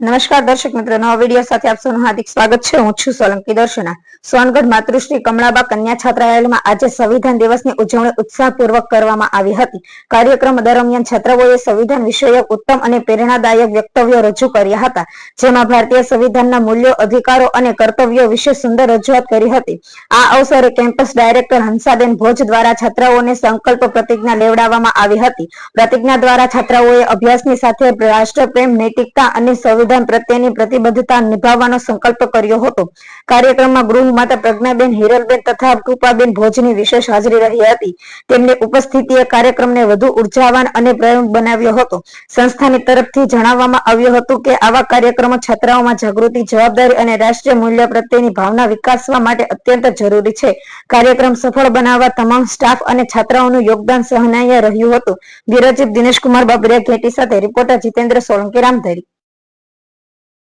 નમસ્કાર દર્શક મિત્રો, નવા વીડિયો સાથે આપ સૌનું હાર્દિક સ્વાગત છે. હું છું સોલંકી દર્શના. સોનગઢ માતૃશ્રી કમળાબા કન્યા છાત્રાલયમાં આજે સંવિધાન દિવસની ઉજવણી ઉત્સાહપૂર્વક કરવામાં આવી હતી. કાર્યક્રમ દરમિયાન છાત્રાઓએ સંવિધાન વિષયક ઉત્તમ અને પ્રેરણાદાયક વક્તવ્યો રજૂ કર્યા હતા, જેમાં ભારતીય સંવિધાનના મૂલ્યો, અધિકારો અને કર્તવ્યો વિશે સુંદર રજૂઆત કરી હતી. આ અવસરે કેમ્પસ ડાયરેક્ટર હંસાબેન ભોજ દ્વારા છાત્રાઓને સંકલ્પ પ્રતિજ્ઞા લેવડાવવામાં આવી હતી. પ્રતિજ્ઞા દ્વારા છાત્રાઓએ અભ્યાસની સાથે રાષ્ટ્રપ્રેમ, નૈતિકતા અને સંવિધાન પ્રત્યેની પ્રતિબદ્ધતા નિભાવવાનો સંકલ્પ કર્યો હતો. કાર્યક્રમમાં ગૃહ માતા પ્રજ્ઞાબેન હિરલબેન તથા કૃપાબેન ભોજની વિશેષ હાજરી રહી હતી. તેમની ઉપસ્થિતિએ કાર્યક્રમને વધુ ઉર્જાવાન અને પ્રેરક બનાવ્યો હતો. સંસ્થાની તરફથી જણાવવામાં આવ્યું હતું કે આવા કાર્યક્રમો છાત્રાઓમાં જાગૃતિ, જવાબદારી અને રાષ્ટ્રીય મૂલ્ય પ્રત્યેની ભાવના વિકાસવા માટે અત્યંત જરૂરી છે. કાર્યક્રમ સફળ બનાવવા તમામ સ્ટાફ અને છાત્રાઓનું યોગદાન સહનાય રહ્યું હતું. બ્યુરો દિનેશકુમાર બાબરિયા ઘેટી સાથે રિપોર્ટર જીતેન્દ્ર સોલંકી, રામધરી.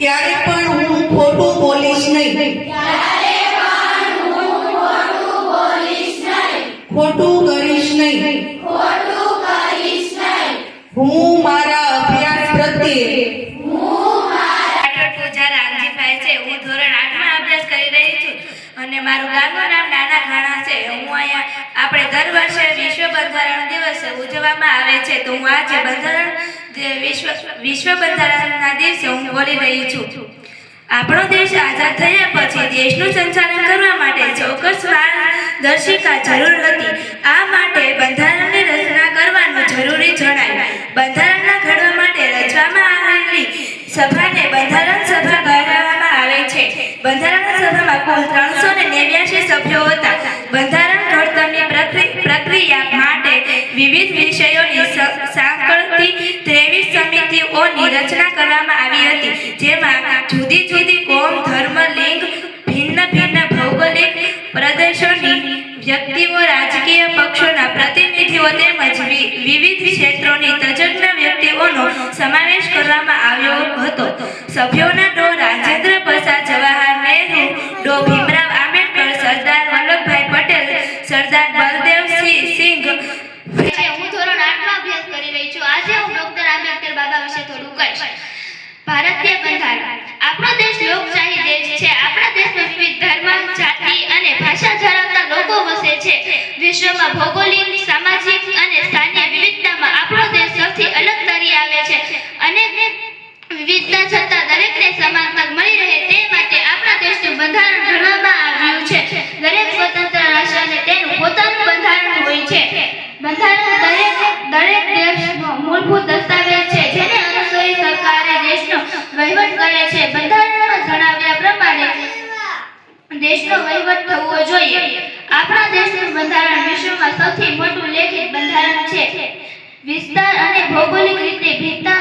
ક્યારે પણ હું ખોટું બોલીશ નહીં. ખોટું કરીશ નહીં. હું મારા અભ્યાસ પ્રત્યે હું ધોરણ આઠમાં અભ્યાસ કરી રહી છું અને મારું ગામનું નામ નાના ઘાણા છે. હું અહીંયા આપણે દર વર્ષે વિશ્વ બંધારણ દિવસ ઉજવવામાં આવે છે. તો હું આજે બંધારણ વિશ્વ વિશ્વ બંધારણના દિવસે બોલી રહી છું. આપણો દેશ આઝાદ થયા પછી દેશનું સંચાલન કરવા માટે ચોક્કસ માર્ગદર્શિકા જરૂર હતી. આ માટે બંધારણની રચના કરવાનું જરૂરી જણાય. બંધારણના ઘડવા માટે રચવામાં આવેલી સભાને બંધારણ સભા કહેવામાં આવે છે. બંધારણ સભામાં કુલ ત્રણસો ને નેવ્યાસી સભ્યો હતા. બંધારણ ઘડતરની પ્રક્રિયા માટે વિવિધ વિષયોની સાંકળતી ત્રેવીસ સમિતિઓની રચના કરવામાં આવી હતી, જેમાં જુદી જુદી કોમ, ધર્મ, લિંગ, ભિન્ન ભિન્ન ભૌગોલિક પ્રદેશોની વ્યક્તિઓ, રાજકીય પક્ષોના પ્રતિનિધિઓ તેમજ વિવિધ ક્ષેત્રોની તજજ્ઞ વ્યક્તિઓનો સમાવેશ કરવામાં આવ્યો હતો. સભ્યોના ડો રાજેન્દ્ર પ્રસાદ જવાહર નહેરુ ડો ભીમરાવ આંબેડકર સરદાર વલ્લભભાઈ પટેલ સરદાર બલદેવસિંહ સિંઘ છે હું ધોરણ આઠમાં અભ્યાસ કરી રહી છું આજે હું ડોક્ટર આંબેડકર બાબા વિશે ભારતીય બંધારણ. આપણો દેશ લોકશાહી દેશ છે. આપણા દેશમાં વિવિધ ધર્મ, જાતિ અને ભાષા ધરાવતા લોકો વસે છે. વિશ્વમાં ભૌગોલિક, સામાજિક અને સ્થાનીય વિવિધતામાં આપણો દેશ સૌથી અલગ તરી આવે છે. અને વિવિધતા છતાં દરેકને સમાન તક મળી રહે તે માટે આપણા દેશનું બંધારણ ઘડવામાં આવ્યું છે દરેક સ્વતંત્ર રાષ્ટ્રને તેનું પોતાનું બંધારણ હોય છે બંધારણ દરેક દરેક દેશનો મૂળભૂત દસ્તાવેજ છે જેને અનુસરી સરકારે દેશનો વહીવટ કરે છે બંધારણમાં જણાવ્યા પ્રમાણે દેશનો થવો જોઈએ. આપણા દેશનું બંધારણ વિશ્વમાં સૌથી મોટું લેખિત બંધારણ છે. વિસ્તાર અને ભૌગોલિક રીતે ભિન્નતા